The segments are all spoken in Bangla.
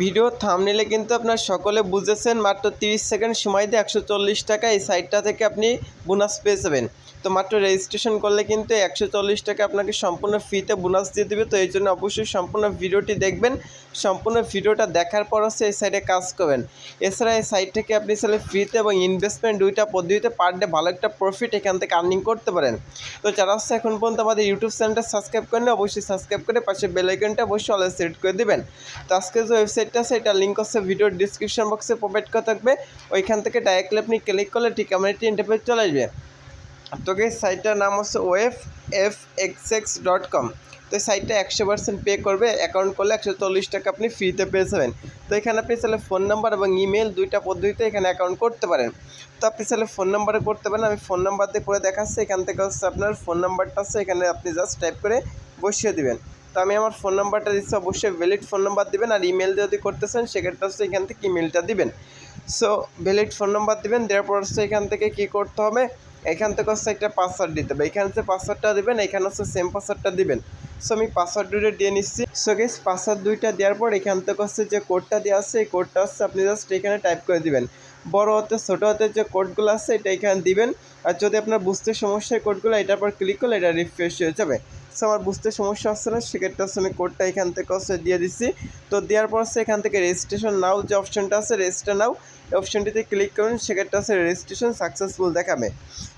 ভিডিও থামনেলে কিন্তু আপনার সকলে বুঝেছেন, মাত্র তিরিশ সেকেন্ড সময় দিয়ে একশো চল্লিশ টাকা এই সাইটটা থেকে আপনি বোনাস পেয়ে যাবেন। তো মাত্র রেজিস্ট্রেশন করলে কিন্তু একশো চল্লিশ টাকা আপনাকে সম্পূর্ণ ফ্রিতে বোনাস দিয়ে দেবে। তো এই জন্য অবশ্যই সম্পূর্ণ ভিডিওটি দেখবেন। সম্পূর্ণ ভিডিওটা দেখার পর হচ্ছে এই সাইটে কাজ করবেন। এছাড়া এই সাইট থেকে আপনি চাইলে ফ্রিতে এবং ইনভেস্টমেন্ট দুইটা পদ্ধতিতে পার ডে ভালো একটা প্রফিট এখান থেকে আর্নিং করতে পারেন। তো যারা হচ্ছে এখন পর্যন্ত আমাদের ইউটিউব চ্যানেলটা সাবস্ক্রাইব করেন অবশ্যই সাবস্ক্রাইব করে পাশে বেল আইকনটা অবশ্যই অল সেট করে দেবেন। তো আজকে যে ওয়েবসাইটটা আছে, এটা লিঙ্ক হচ্ছে ভিডিওর ডিসক্রিপশন বক্সে প্রোভাইড করা থাকবে। ওইখান থেকে ডাইরেক্টলি আপনি ক্লিক করলে ঠিক আমার ইন্টারফেস চলে আসবে। তো এই সাইটটার নাম হচ্ছে wef F X X dot com তো এই সাইটটা একশো পার্সেন্ট পে করবে অ্যাকাউন্ট করলে একশো চল্লিশ টাকা আপনি ফ্রিতে পেয়ে যাবেন। তো এখানে আপনি চাইলে ফোন নাম্বার এবং ইমেল দুইটা পদ্ধতিতে এখানে অ্যাকাউন্ট করতে পারেন। তো আপনি চাইলে ফোন নাম্বারে করতে পারেন, আমি ফোন নাম্বার দিয়ে করে দেখাচ্ছি। এখান থেকে হচ্ছে আপনার ফোন নাম্বারটা আছে এখানে আপনি জাস্ট টাইপ করে বসিয়ে দিবেন। তো আমি আমার ফোন নাম্বারটা দিচ্ছি, অবশ্যই ভ্যালিড ফোন নাম্বার দিবেন। আর ইমেল যদি করতে চান, সেক্ষেত্রে হচ্ছে এখান থেকে ইমেলটা দিবেন। সো ভ্যালিড ফোন নাম্বার দিবেন, দেওয়ার পর হচ্ছে এখান থেকে কী করতে হবে? এখান থেকে হচ্ছে একটা পাসওয়ার্ড দিতে হবে। এখানে হচ্ছে পাসওয়ার্ডটা দেবেন, এখানে হচ্ছে সেম পাসওয়ার্ডটা দিবেন। সো আমি পাসওয়ার্ড দুইটা দিয়ে নিচ্ছি। সো গেস পাসওয়ার্ড দুইটা দেওয়ার পর এখান থেকে হচ্ছে যে কোডটা দেওয়া আছে, এই কোডটা হচ্ছে আপনি জাস্ট এখানে টাইপ করে দিবেন। বড় হতে, ছোটো হতে যে কোডগুলো আছে, এটা এখানে দিবেন। আর যদি আপনার বুঝতে সমস্যা কোডগুলো এটার পর ক্লিক করলে এটা রিফ্রেশ হয়ে যাবে। সো আমার বুঝতে সমস্যা হচ্ছে না সেক্ষেত্রে হচ্ছে আমি কোডটা এখান থেকে হচ্ছে দিয়ে দিচ্ছি তো দেওয়ার পর হচ্ছে এখান থেকে রেজিস্ট্রেশন নাও যে অপশনটা আছে রেজিস্টার নাও অপশনটিতে ক্লিক করুন সেক্ষেত্রে হচ্ছে রেজিস্ট্রেশন সাকসেসফুল দেখাবে।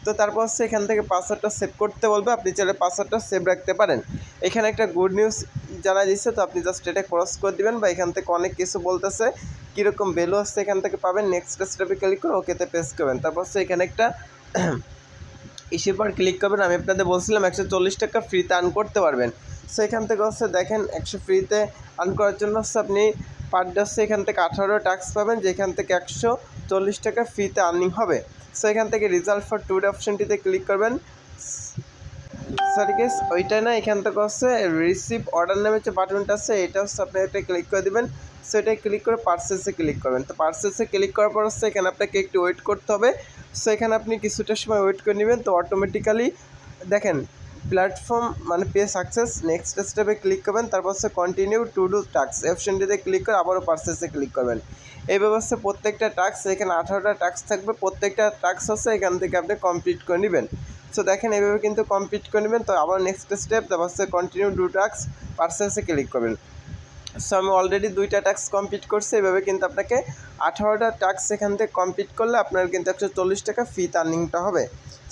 তো তারপর হচ্ছে এখান থেকে পাসওয়ার্ডটা সেভ করতে বলবে, আপনি চাইলে পাসওয়ার্ডটা সেভ রাখতে পারেন। এখানে একটা গুড নিউজ জানা দিচ্ছে তো আপনি জাস্ট এটা ক্রস করে দিবেন বা এখান থেকে অনেক কিছু বলতেছে, কীরকম ভ্যালু আসছে এখান থেকে পাবেন। নেক্সট স্টেপে ক্লিক করে ওকেতে পেস করবেন। তারপর হচ্ছে এখানে একটা ইস্যুর পর ক্লিক করবেন, আমি আপনাদের বলছিলাম একশো চল্লিশ টাকা ফ্রিতে আর্ন করতে পারবেন। সো এখান থেকে হচ্ছে দেখেন একশো ফ্রিতে আর্ন করার জন্য হচ্ছে আপনি পার ডে হচ্ছে এখান থেকে আঠারো টাক্স পাবেন, যেখান থেকে একশো চল্লিশ টাকা ফ্রিতে আর্নিং হবে। সো এখান থেকে রেজাল্ট ফর টুডে অপশনটিতে ক্লিক করবেন। সরি গেস ওইটা না, এখান থেকে হচ্ছে রিসিভ অর্ডার নামে যে বাটনটা আছে, এটা হচ্ছে আপনি এটা ক্লিক করে দেবেন। সো ক্লিক করে পার্সেসে ক্লিক করবেন। তো পার্সেসে ক্লিক করার পর হচ্ছে এখানে আপনাকে একটু ওয়েট করতে হবে। সো এখানে আপনি কিছুটা সময় ওয়েট করে নেবেন। তো অটোমেটিক্যালি দেখেন প্ল্যাটফর্ম মানে পে সাকসেস নেক্সট স্টেপে ক্লিক করবেন। তারপর হচ্ছে কন্টিনিউ টু ডু টাস্ক অপশনটিতে ক্লিক করে আবারও পার্সেসে ক্লিক করবেন। এই ব্যবস্থা প্রত্যেকটা টাস্ক এখানে আঠারোটা টাস্ক থাকবে। প্রত্যেকটা টাস্ক হচ্ছে এখান থেকে আপনি কমপ্লিট করে নেবেন। সো দেখেন এইভাবে কিন্তু কমপ্লিট করে নেবেন। তো আবার নেক্সট স্টেপ তারপর হচ্ছে কন্টিনিউ ডু টাস্ক পার্সেসে ক্লিক করবেন। সো আমি অলরেডি দুইটা টাস্ক কমপ্লিট করছি। এভাবে কিন্তু আপনাকে আঠারোটা টাস্ক এখান থেকে কমপ্লিট করলে আপনার কিন্তু একশো চল্লিশ টাকা ফি আর্নিংটা হবে।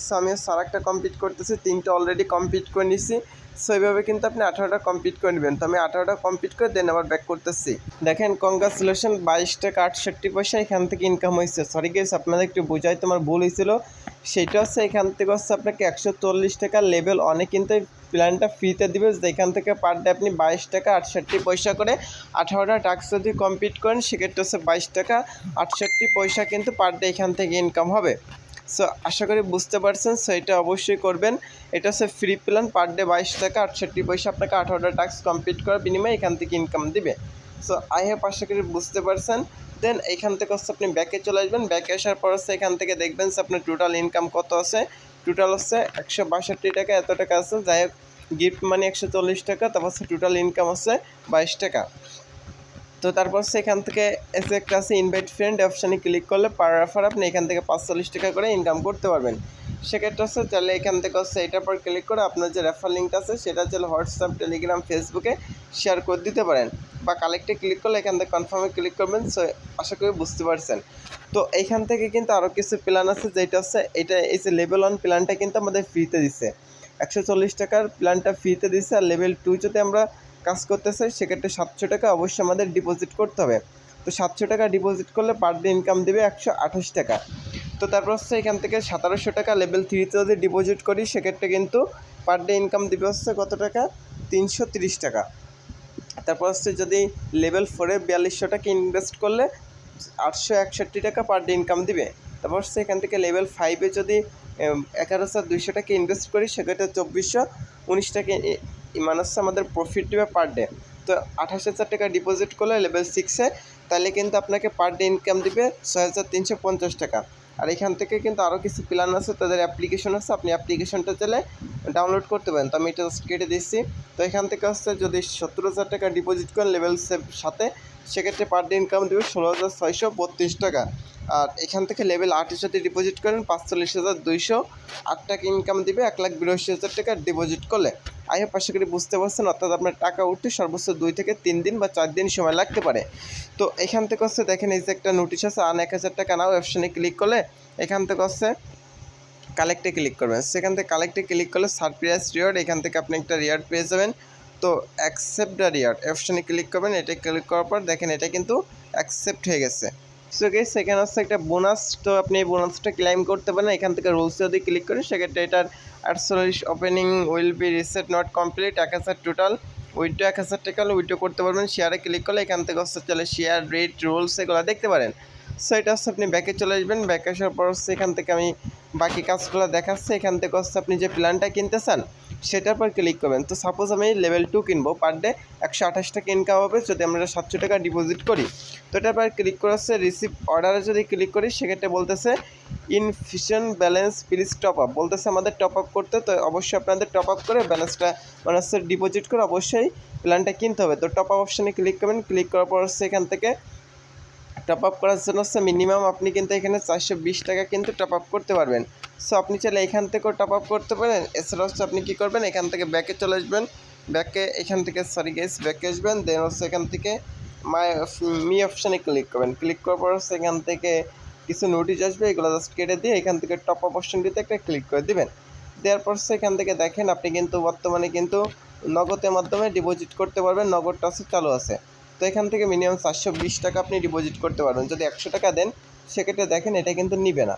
সো আমি সারাকটা কমপ্লিট করতেছি। তিনটা অলরেডি কমপ্লিট করে নিছি। সো এইভাবে কিন্তু আপনি আঠারোটা কমপ্লিট করে নেবেন। তো আমি আঠারোটা কমপ্লিট করে দেন আবার ব্যাক করতেছি। দেখেন কংগ্রাচুলেশন বাইশ টাকা আটষট্টি পয়সা এখান থেকে ইনকাম হয়েছে। সরি গেস আপনাদের একটু বোঝাই, তোমার ভুল হয়েছিল। সেটা হচ্ছে এখান থেকে হচ্ছে আপনাকে একশো চল্লিশ টাকা লেভেল অনেক কিন্তু প্ল্যানটা ফ্রিতে দিবে। যেখান থেকে পার ডে আপনি বাইশ টাকা, আটষট্টি পয়সা করে আঠারোটা টাস্ক যদি কমপ্লিট করেন, সেক্ষেত্রে হচ্ছে বাইশ টাকা, আটষট্টি পয়সা কিন্তু পার ডে এখান থেকে ইনকাম হবে। সো আশা করি বুঝতে পারছেন সো এটা অবশ্যই করবেন। এটা হচ্ছে ফ্রি প্ল্যান পার ডে বাইশ টাকা, আটষট্টি পয়সা আপনাকে আঠারোটা টাস্ক কমপ্লিট করার বিনিময়ে এখান থেকে ইনকাম দিবে। সো আই হ্যাভ আশা করি বুঝতে পারছেন। দেন এখান থেকে হচ্ছে আপনি ব্যাকে চলে আসবেন। ব্যাকে আসার পর হচ্ছে এখান থেকে দেখবেন যে আপনার টোটাল ইনকাম কত আছে। টোটাল হচ্ছে একশো বাষট্টি টাকা, এত টাকা আছে। যাই হোক গিফট মানি একশো চল্লিশ টাকা, তারপর হচ্ছে টোটাল ইনকাম হচ্ছে বাইশ টাকা। তো তারপর এখান থেকে এসে একটা আছে ইনভাইট ফ্রেন্ড অপশানে ক্লিক করলে পার রেফার আপনি এখান থেকে পাঁচচল্লিশ টাকা করে ইনকাম করতে পারবেন। সেক্ষেত্রে হচ্ছে তাহলে এখান থেকে হচ্ছে এটার পর ক্লিক করে আপনার যে রেফার লিঙ্কটা আছে সেটা চাইলে হোয়াটসঅ্যাপ টেলিগ্রাম ফেসবুকে শেয়ার করে দিতে পারেন বা কালেক্টে ক্লিক করলে এখান থেকে কনফার্মে ক্লিক করবেন। সো আশা করি বুঝতে পারছেন। তো এইখান থেকে কিন্তু আরও কিছু প্ল্যান আছে যেটা হচ্ছে এটা এই যে লেভেল ওয়ান প্ল্যানটা কিন্তু আমাদের ফ্রিতে দিচ্ছে একশো চল্লিশ টাকার প্ল্যানটা ফ্রিতে দিচ্ছে আর লেভেল টু যদি আমরা কাজ করতে চাই সেক্ষেত্রে সাতশো টাকা অবশ্যই আমাদের ডিপোজিট করতে হবে। তো সাতশো টাকা ডিপোজিট করলে পার ডে ইনকাম দেবে একশো আঠাশ টাকা। তো তারপর হচ্ছে এখান থেকে সতেরোশো টাকা লেভেল থ্রিতে যদি ডিপোজিট করি, সেক্ষেত্রে কিন্তু পার ডে ইনকাম দেবে হচ্ছে কত টাকা? তিনশো তিরিশ টাকা। তারপর হচ্ছে যদি লেভেল ফোরে বিয়াল্লিশশো টাকা ইনভেস্ট করলে আটশো একষট্টি টাকা পার ডে ইনকাম দিবে। তারপর হচ্ছে এখান থেকে লেভেল ফাইভে যদি এগারো হাজার দুইশো টাকা ইনভেস্ট করি, সেক্ষেত্রে চব্বিশশো উনিশ টাকা হচ্ছে আমাদের প্রফিট দেবে পার ডে তো আঠাশ হাজার টাকা ডিপোজিট করলে লেভেল সিক্সে তাহলে কিন্তু আপনাকে পার ডে ইনকাম দিবে ছয় হাজার তিনশো পঞ্চাশ টাকা। আর এখান থেকে কিন্তু আরও কিছু প্ল্যান আছে, তাদের অ্যাপ্লিকেশন আছে, আপনি অ্যাপ্লিকেশনটা চাইলে ডাউনলোড করতে পারেন। তো আমি এটা কেটে দিচ্ছি। তো এখান থেকে হচ্ছে যদি সত্তর হাজার টাকা ডিপোজিট করেন লেভেল সাথে সেক্ষেত্রে পার ডে ইনকাম দেবে ষোলো হাজার ছয়শো বত্রিশ টাকা। আর এখান থেকে লেভেল আটের সাথে ডিপোজিট করেন পাঁচচল্লিশ হাজার দুইশো আট টাকা ইনকাম দিবে, এক লাখ বিরাশি হাজার টাকা ডিপোজিট করলে। আই হোপ আশা করি বুঝতে পারছেন, অর্থাৎ আপনার টাকা উঠতে সর্বোচ্চ দুই থেকে তিন দিন বা চার দিন সময় লাগতে পারে। তো এখান থেকে হচ্ছে দেখেন, এই যে একটা নোটিশ আছে আন এক হাজার টাকা নাও অপশানে ক্লিক করলে এখান থেকে হচ্ছে কালেক্টে ক্লিক করবেন। সেখান থেকে কালেক্টে ক্লিক করলে সারপ্রাইজ রিওয়ার্ড এখান থেকে আপনি একটা রিওয়ার্ড পেয়ে যাবেন। তো অ্যাকসেপ্ট দ্য রিওয়ার্ড অপশানে ক্লিক করবেন, এটা ক্লিক করার পর দেখেন, এটা কিন্তু অ্যাকসেপ্ট হয়ে গেছে। সো গেস সেখানে হচ্ছে একটা বোনাস তো আপনি এই বোনাসটা ক্লেম করতে পারেন। এখান থেকে রুলস যদি ক্লিক করেন, সেক্ষেত্রে এটার আটচল্লিশ opening will be reset not complete এক হাজার টোটাল উইডো এক হাজার টাকা হলে উইডো করতে পারবেন। শেয়ারে ক্লিক করলে এখান থেকে হচ্ছে চলে শেয়ার রেট রুলস এগুলো দেখতে পারেন। সো এটা হচ্ছে আপনি ব্যাকে চলে আসবেন। ব্যাকে আসার পর হচ্ছে এখান থেকে আমি বাকি কাজগুলো দেখাচ্ছে। এখান থেকে হচ্ছে আপনি যে প্ল্যানটা কিনতে চান সেটার পর ক্লিক করবেন। তো সাপোজ আমি লেভেল টু কিনবো পার ডে একশো আঠাশ টাকা ইনকাম হবে। যদি আমরা সাতশো টাকা ডিপোজিট করি, তো এটার পর ক্লিক করে হচ্ছে রিসিভ অর্ডারে যদি ক্লিক করি, সেক্ষেত্রে বলতেছে insufficient balance please top up বলতেছে আমাদের টপ আপ করতে, তো অবশ্যই আপনাদের টপ আপ করে ব্যালেন্সটা মানে ডিপোজিট করে অবশ্যই প্ল্যানটা কিনতে হবে। তো টপ আপ অপশানে ক্লিক করবেন। ক্লিক করার পর হচ্ছে এখান থেকে টপ আপ করার জন্য হচ্ছে মিনিমাম আপনি কিন্তু এখানে চারশো বিশ টাকা কিন্তু টপ আপ করতে পারবেন। সো আপনি চাইলে এখান থেকেও টপ আপ করতে পারেন। এছাড়া হচ্ছে আপনি কী করবেন? এখান থেকে ব্যাকে চলে আসবেন। ব্যাকে এখান থেকে সরি গেস ব্যাকে আসবেন। দেন হচ্ছে এখান থেকে মাই মি অপশানে ক্লিক করবেন। ক্লিক করার পর হচ্ছে এখান থেকে কিছু নোটিশ আসবে। এগুলো জাস্ট কেটে দিয়ে এখান থেকে টপ আপ অপশানটিতে একটা ক্লিক করে দিবেন। দেওয়ার পর এখান থেকে দেখেন আপনি কিন্তু বর্তমানে কিন্তু নগদের মাধ্যমে ডিপোজিট করতে পারবেন। নগদটা হচ্ছে চালু আছে। তো এখান থেকে মিনিমাম চারশো বিশ টাকা আপনি ডিপোজিট করতে পারবেন। যদি একশো টাকা দেন, সেক্ষেত্রে দেখেন এটা কিন্তু নিবে না।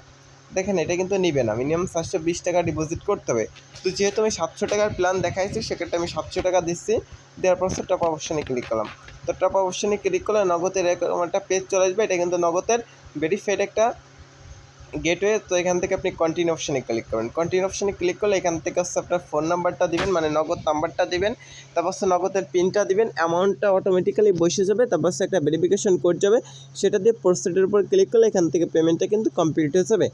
দেখেন এটা কিন্তু নিবে না। মিনিমাম সাতশো বিশ টাকা ডিপোজিট করতে হবে। তো যেহেতু আমি সাতশো টাকার প্ল্যান দেখাইছি, সেক্ষেত্রে আমি সাতশো টাকা দিচ্ছি। দেওয়ার পর টপ অপশানে ক্লিক করলাম। তো টপ অপশানে ক্লিক করলে নগদের একটা পেজ চলে আসবে। এটা কিন্তু নগদের ভেরিফাইড একটা গেটওয়ে তো এখান থেকে আপনি কন্টিনিউ অপশানে ক্লিক করবেন। কন্টিনিউ অপশানে ক্লিক করলে এখান থেকে হচ্ছে আপনার ফোন নাম্বারটা দিবেন মানে নগদ নাম্বারটা দিবেন, তারপর হচ্ছে নগদের পিনটা দিবেন অ্যামাউন্টটা অটোমেটিক্যালি বসে যাবে, তারপর হচ্ছে একটা ভেরিফিকেশন কোড যাবে, সেটা দিয়ে প্রসিডের উপর ক্লিক করলে এখান থেকে পেমেন্টটা কিন্তু কমপ্লিট হয়ে যাবে।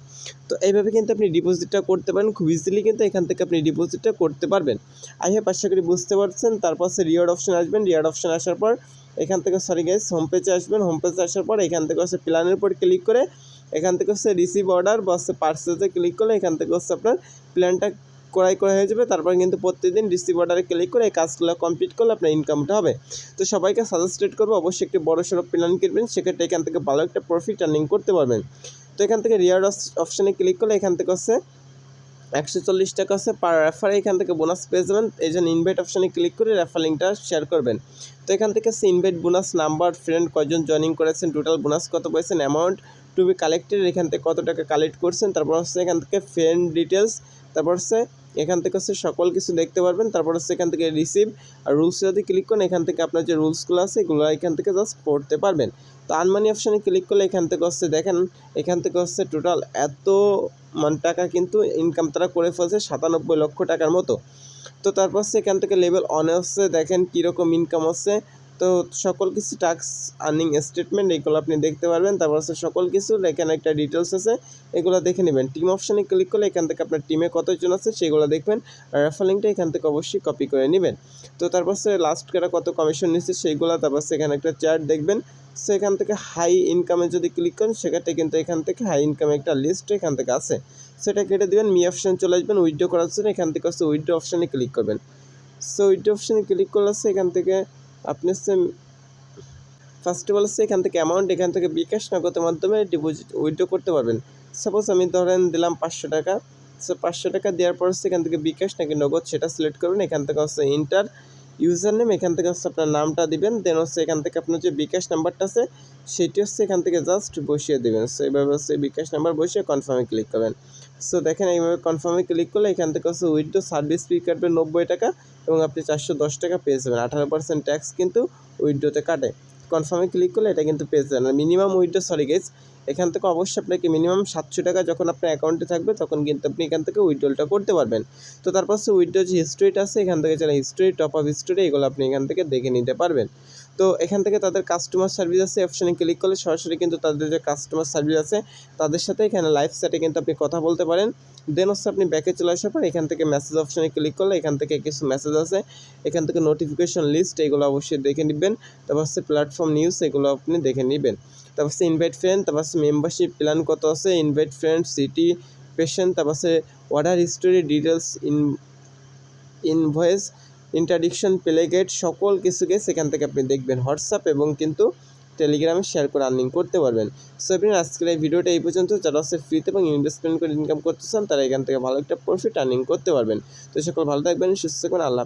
তো এইভাবে কিন্তু আপনি ডিপোজিটটা করতে পারেন, খুব ইজিলি কিন্তু এখান থেকে আপনি ডিপোজিটটা করতে পারবেন। আই হোপ আশা করি বুঝতে পারছেন, তারপর হচ্ছে রিওয়ার্ড অপশান আসবেন রিওয়ার্ড অপশন আসার পর এখান থেকে সরি গাইস হোম পেজে আসবেন। হোম পেজে আসার পর এখান থেকে হচ্ছে প্ল্যানের উপর ক্লিক করে এখান থেকে হচ্ছে রিসিভ অর্ডার বা হচ্ছে পার্সেসে ক্লিক করলে এখান থেকে হচ্ছে আপনার প্ল্যানটা ক্রয় করা হয়ে যাবে। তারপর কিন্তু প্রত্যেকদিন রিসিভ অর্ডারে ক্লিক করে এই কাজগুলো কমপ্লিট করলে আপনার ইনকামটা হবে। তো সবাইকে সাজেস্টেড করব, অবশ্যই একটি বড় সড়ো প্ল্যান কিনবেন, সেক্ষেত্রে এখান থেকে ভালো একটা প্রফিট আর্নিং করতে পারবেন। তো এখান থেকে রিয়ার্ড অপশানে ক্লিক করলে এখান থেকে হচ্ছে একশো চল্লিশ টাকা আছে পার রেফারে এখান থেকে বোনাস পেয়ে যাবেন। এই জন্য ইনভাইট অপশানে ক্লিক করে রেফার লিঙ্কটা শেয়ার করবেন। তো এখান থেকে ইনভাইট বোনাস নাম্বার ফ্রেন্ড কয়জন জয়নিং করেছেন টোটাল বোনাস কত পেয়েছেন অ্যামাউন্ট টু বি কালেক্টেড এখান থেকে কত টাকা কালেক্ট করছেন, তারপর হচ্ছে এখান থেকে ফ্রেন্ড ডিটেলস তারপর হচ্ছে এখান থেকে হচ্ছে সকল কিছু দেখতে পারবেন। তারপর হচ্ছে এখান থেকে রিসিভ আর রুলস যদি ক্লিক করেন, এখান থেকে আপনার যে রুলসগুলো আছে, এগুলো এখান থেকে জাস্ট পড়তে পারবেন। তো আনমানি অপশানে ক্লিক করলে এখান থেকে হচ্ছে দেখেন, এখান থেকে হচ্ছে টোটাল এত মান টাকা কিন্তু ইনকাম তারা করে ফেলছে, সাতানব্বই লক্ষ টাকার মতো। তো তারপর হচ্ছে এখান থেকে লেভেল অনে হচ্ছে দেখেন কীরকম ইনকাম হচ্ছে। তো সকল কিছু টাক্স আর্নিং স্টেটমেন্ট এগুলো আপনি দেখতে পারবেন। তারপর হচ্ছে সকল কিছু, এখানে একটা ডিটেলস আছে, এগুলো দেখে নেবেন। টিম অপশানে ক্লিক করলে এখান থেকে আপনার টিমে কতজন আছে সেগুলো দেখবেন আর রেফার লিঙ্কটা এখান থেকে অবশ্যই কপি করে নেবেন। তো তারপর হচ্ছে লাস্ট কারা কত কমিশন নিচ্ছে সেইগুলো তারপর এখানে একটা চার্ট দেখবেন। সেখান থেকে হাই ইনকামে যদি ক্লিক করেন, সেক্ষেত্রে কিন্তু এখান থেকে হাই ইনকামে একটা লিস্ট এখান থেকে আছে। সেটা কেটে দেবেন মি অপশান চলে আসবেন উইড্রো করার জন্য এখান থেকে হচ্ছে উইড্রো অপশানে ক্লিক করবেন। সো উইড্রো অপশানে ক্লিক করলে এখান থেকে আপনি হচ্ছে ফার্স্ট অফ অল হচ্ছে এখান থেকে অ্যামাউন্ট এখান থেকে বিকাশ নগদের মাধ্যমে ডিপোজিট উইথড্র করতে পারবেন। সাপোজ আমি ধরেন দিলাম পাঁচশো টাকা সো পাঁচশো টাকা দেওয়ার পর হচ্ছে এখান থেকে বিকাশ নাকি নগদ সেটা সিলেক্ট করবেন এখান থেকে হচ্ছে ইন্টার ইউজার নেম এখান থেকে হচ্ছে আপনার নামটা দিবেন দেন হচ্ছে এখান থেকে আপনার যে বিকাশ নাম্বারটা আছে, সেটি হচ্ছে এখান থেকে জাস্ট বসিয়ে দেবেন। সো এইভাবে হচ্ছে বিকাশ নাম্বার বসিয়ে কনফার্মে ক্লিক করবেন। সো দেখেন এইভাবে কনফার্মে ক্লিক করলে এখান থেকে হচ্ছে উইথড্রো সার্ভিস ফি কাটবে নব্বই টাকা এবং আপনি চারশো দশ টাকা পেয়ে যাবেন। আঠারো পার্সেন্ট ট্যাক্স কিন্তু উইথড্রোতে কাটে। কনফার্মে ক্লিক করলে এটা কিন্তু পেয়ে যাবেন। মিনিমাম উইথড্রো সরি গেজ এখান থেকে অবশ্যই আপনাকে মিনিমাম সাতশো টাকা যখন আপনার অ্যাকাউন্টে থাকবে, তখন কিন্তু আপনি এখান থেকে উইথড্রলটা করতে পারবেন। তো তারপর হচ্ছে উইথড্রো যে হিস্ট্রিটা আছে, এখান থেকে যারা হিস্ট্রি টপ আপ হিস্ট্রি এগুলো আপনি এখান থেকে দেখে নিতে পারবেন। তো এখান থেকে তাদের কাস্টমার সার্ভিস আছে অপশানে ক্লিক করলে সরাসরি কিন্তু তাদের যে কাস্টমার সার্ভিস আছে, তাদের সাথে এখানে লাইভ চ্যাটে কিন্তু আপনি কথা বলতে পারেন। দেন হচ্ছে আপনি ব্যাকে চলে আসার পর এখান থেকে মেসেজ অপশানে ক্লিক করলে এখান থেকে কিছু মেসেজ আছে। এখান থেকে নোটিফিকেশন লিস্ট এগুলো অবশ্যই দেখে নেবেন। তারপর হচ্ছে প্ল্যাটফর্ম নিউজ এগুলো আপনি দেখে নেবেন। তারপর হচ্ছে ইনভাইট ফ্রেন্ড তারপর হচ্ছে মেম্বারশিপ প্ল্যান কত আছে ইনভাইট ফ্রেন্ড সিটি পেশেন্ট তারপর হচ্ছে order history details in invoice interdiction প্লেগেট সকল কিছুকে সেখান থেকে আপনি দেখবেন হোয়াটসঅ্যাপ এবং কিন্তু টেলিগ্রামে শেয়ার করে আর্নিং করতে পারবেন। সো আপনি আজকের এই ভিডিওটা এই পর্যন্ত। যারা হচ্ছে ফ্রিতে এবং ইনভেস্টমেন্ট করে ইনকাম করতে চান, তারা এখান থেকে ভালো একটা প্রফিট আর্নিং করতে পারবেন। তো সকল ভালো থাকবেন, সুস্থ থাকবেন আল্লাহ।